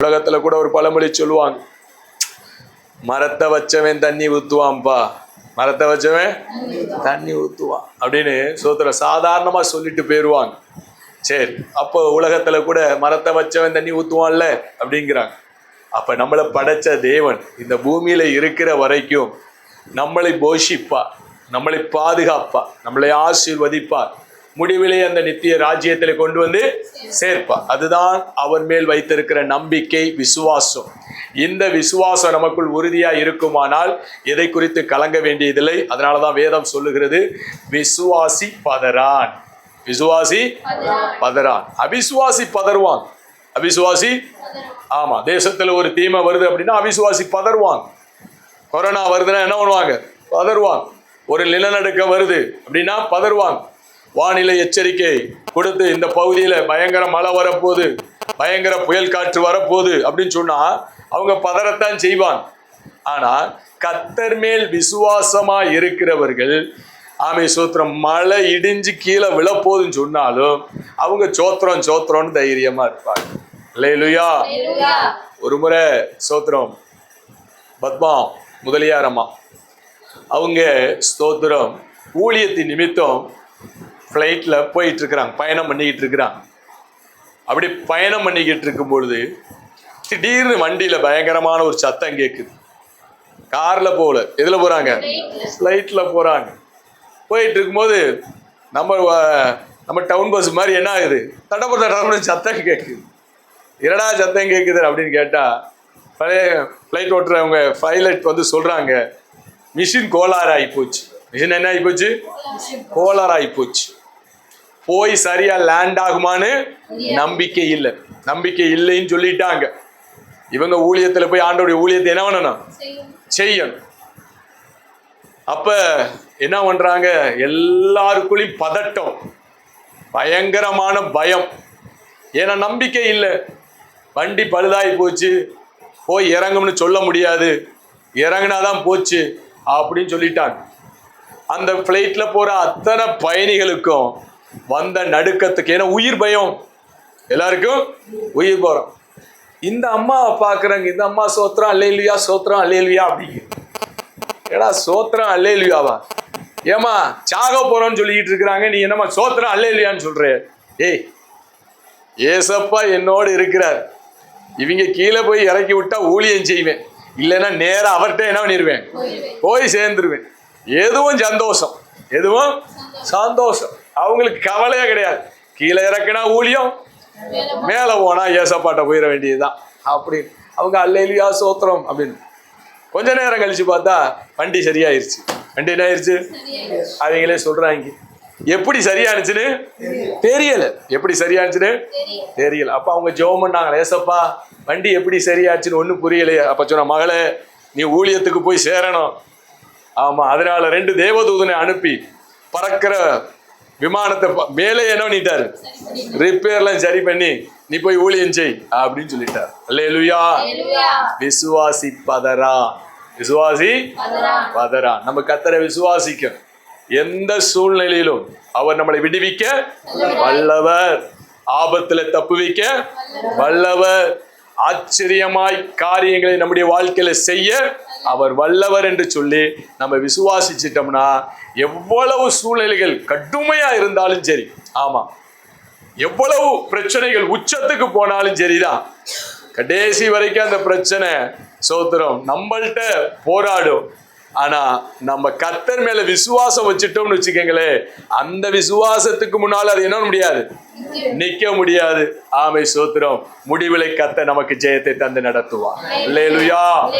உலகத்துல கூட ஒரு பழமொழி சொல்லுவாங்க. மரத்தை வச்சவன் தண்ணி ஊத்துவான்பா மரத்தை வச்சவன் தண்ணி ஊத்துவான். அப்படின்னு சோத்திர சாதாரணமா சொல்லிட்டு போயிருவாங்க. சரி அப்போ உலகத்துல கூட மரத்தை வச்சவன் தண்ணி ஊத்துவான்ல அப்படிங்கிறாங்க. அப்ப நம்மளை படைச்ச தேவன் இந்த பூமியில இருக்கிற வரைக்கும் நம்மளை போஷிப்பா நம்மளை பாதுகாப்பா நம்மளை ஆசீர்வதிப்பார். முடிவிலே அந்த நித்திய ராஜ்யத்தில் கொண்டு வந்து சேர்ப்பா. அதுதான் அவர் மேல் வைத்திருக்கிற நம்பிக்கை விசுவாசம். இந்த விசுவாசம் நமக்குள் உறுதியா இருக்குமானால் எதை குறித்து கலங்க வேண்டியதில்லை. அதனாலதான் வேதம் சொல்லுகிறது விசுவாசி பதறான். விசுவாசி பதறான். அவிசுவாசி பதறுவான். அவிசுவாசி ஆமா தேசத்துல ஒரு தீமை வருது அப்படின்னா அவிசுவாசி பதறுவாங்க கொரோனா வருதுன்னா என்ன பண்ணுவாங்க? பதறுவாங்க ஒரு நிலநடுக்கம் வருது அப்படின்னா பதறுவாங்க வானிலை எச்சரிக்கை கொடுத்து இந்த பகுதியில் பயங்கர மழை வரப்போகுது பயங்கர புயல் காற்று வரப்போகுது அப்படின்னு சொன்னா அவங்க பதறத்தான் செய்வாங்க. ஆனா கத்தர் மேல் விசுவாசமா இருக்கிறவர்கள் ஆமை சோத்திரம் மழை இடிஞ்சு கீழே விழப்போகுதுன்னு சொன்னாலும் அவங்க சோத்திரம் சோத்திரம்னு தைரியமா இருப்பாங்க. இல்லையா ஒரு முறை சோத்திரம் பத்மா முதலியார் அம்மா அவங்க ஸ்தோத்திரம் ஊழியத்தின் நிமித்தம் ஃப்ளைட்டில் போயிட்டு இருக்கிறாங்க பயணம் பண்ணிக்கிட்டு இருக்கிறாங்க. அப்படி பயணம் பண்ணிக்கிட்டு இருக்கும் பொழுது திடீர்னு வண்டியில் பயங்கரமான ஒரு சத்தம் கேட்குது காரில் போகல. எதில் போகிறாங்க ஃப்ளைட்டில் போகிறாங்க போயிட்டு இருக்கும்போது நம்ம நம்ம டவுன் பஸ் மாதிரி என்ன ஆகுது? தடப்பட்ட தடப்பட சத்தம் கேட்குது என்னடா சத்தம் கேட்குது அப்படின்னு கேட்டால் பழைய ஃப்ளைட் ஓட்டுறவங்க பைலட் வந்து சொல்கிறாங்க மிஷின் கோளாறு ஆகி போச்சு. மிஷின் என்ன ஆகி போச்சு? கோளாறு ஆகி போச்சு. போய் சரியா லேண்ட் ஆகுமான்னு நம்பிக்கை இல்லை. நம்பிக்கை இல்லைன்னு சொல்லிட்டாங்க. இவங்க ஊழியத்துல போய் ஆண்டோடைய ஊழியத்தை என்ன பண்ணணும்? செய்யணும். அப்ப என்ன பண்றாங்க? எல்லாருக்குள்ளயும் பதட்டம். பயங்கரமான பயம். ஏன்னா நம்பிக்கை இல்லை. வண்டி பழுதாகி போச்சு. போய் இறங்கும்னு சொல்ல முடியாது. இறங்குனாதான் போச்சு அப்படின்னு சொல்லிட்டாங்க. அந்த ஃப்ளைட்டில் போகிற அத்தனை பயணிகளுக்கும் வந்த நடுக்கத்துக்கு ஏன்னா உயிர் பயம். எல்லாருக்கும் உயிர் போகிறோம் இந்த அம்மாவை பார்க்குறாங்க இந்த அம்மா சோத்திரம் அல்லேலியா சோத்திரம் அல்லேலியா அப்படிங்க. ஏடா சோத்திரம் அல்லேலியாவா? ஏமா சாக போறோம்னு சொல்லிக்கிட்டு இருக்கிறாங்க நீ என்னம்மா சோத்திரம் அல்லேலியான்னு சொல்ற? ஏய் ஏசப்பா என்னோடு இருக்கிறார். இவங்க கீழே போய் இறக்கி விட்டா ஊழியம் செய்வேன். இல்லைன்னா நேராக அவர்கிட்ட என்ன பண்ணிடுவேன் போய் சேர்ந்துருவேன். எதுவும் சந்தோஷம். எதுவும் சந்தோஷம். அவங்களுக்கு கவலையே கிடையாது. கீழே இறக்குனா ஊழியம் மேலே போனா ஏசப்பாட்ட போயிட வேண்டியதுதான். அப்படின்னு அவங்க அல்லேலியா சோத்திரம் அப்படின்னு. கொஞ்ச நேரம் கழிச்சு பார்த்தா வண்டி சரியாயிருச்சு. வண்டி என்ன ஆயிருச்சு அவங்களே சொல்றாங்க. எப்படி சரியானுச்சுன்னு? தெரியல. எப்படி சரியானுச்சுன்னு? தெரியல. அப்ப அவங்க ஜெபம் பண்ணாங்க ஏசப்பா வண்டி எப்படி சரியாச்சுன்னு ஒன்றும் புரியலையே. அப்ப சொன்ன மகளே நீ ஊழியத்துக்கு போய் சேரணும். ஆமா அதனால ரெண்டு தேவதூதனை அனுப்பி பறக்கிற விமானத்தை மேலே என்ன பண்ணிட்டாரு? ரிப்பேர்லாம் சரி பண்ணி நீ போய் ஊழியம் செய் அப்படின்னு சொல்லிட்டார். அல்லேலுயா விசுவாசி பதரா விசுவாசி பதரா நம்ம கத்தரை விசுவாசிக்க எந்த சூழ்நிலையிலும் அவர் நம்மளை விடுவிக்க வல்லவர். ஆபத்துல தப்புவிக்க வல்லவர். ஆச்சரியமாய் காரியங்களை நம்முடைய வாழ்க்கையில செய்ய அவர் வல்லவர் என்று சொல்லி நம்ம விசுவாசிச்சிட்டோம்னா எவ்வளவு சூழ்நிலைகள் கடுமையா இருந்தாலும் சரி. ஆமா. எவ்வளவு பிரச்சனைகள் உச்சத்துக்கு போனாலும் சரிதான். கடைசி வரைக்கும் அந்த பிரச்சனை சோத்திரம். நம்மள்ட்ட போராடும். ஆனா நம்ம கத்தர் மேல விசுவாசம் வச்சுட்டோம்னு வச்சுக்கோங்களேன் அந்த விசுவாசத்துக்கு முன்னால அது என்ன முடியாது? நிக்க முடியாது. ஆமை சோத்திரம். முடிவிலை கத்த நமக்கு ஜெயத்தை தந்து நடத்துவார். இல்லையா.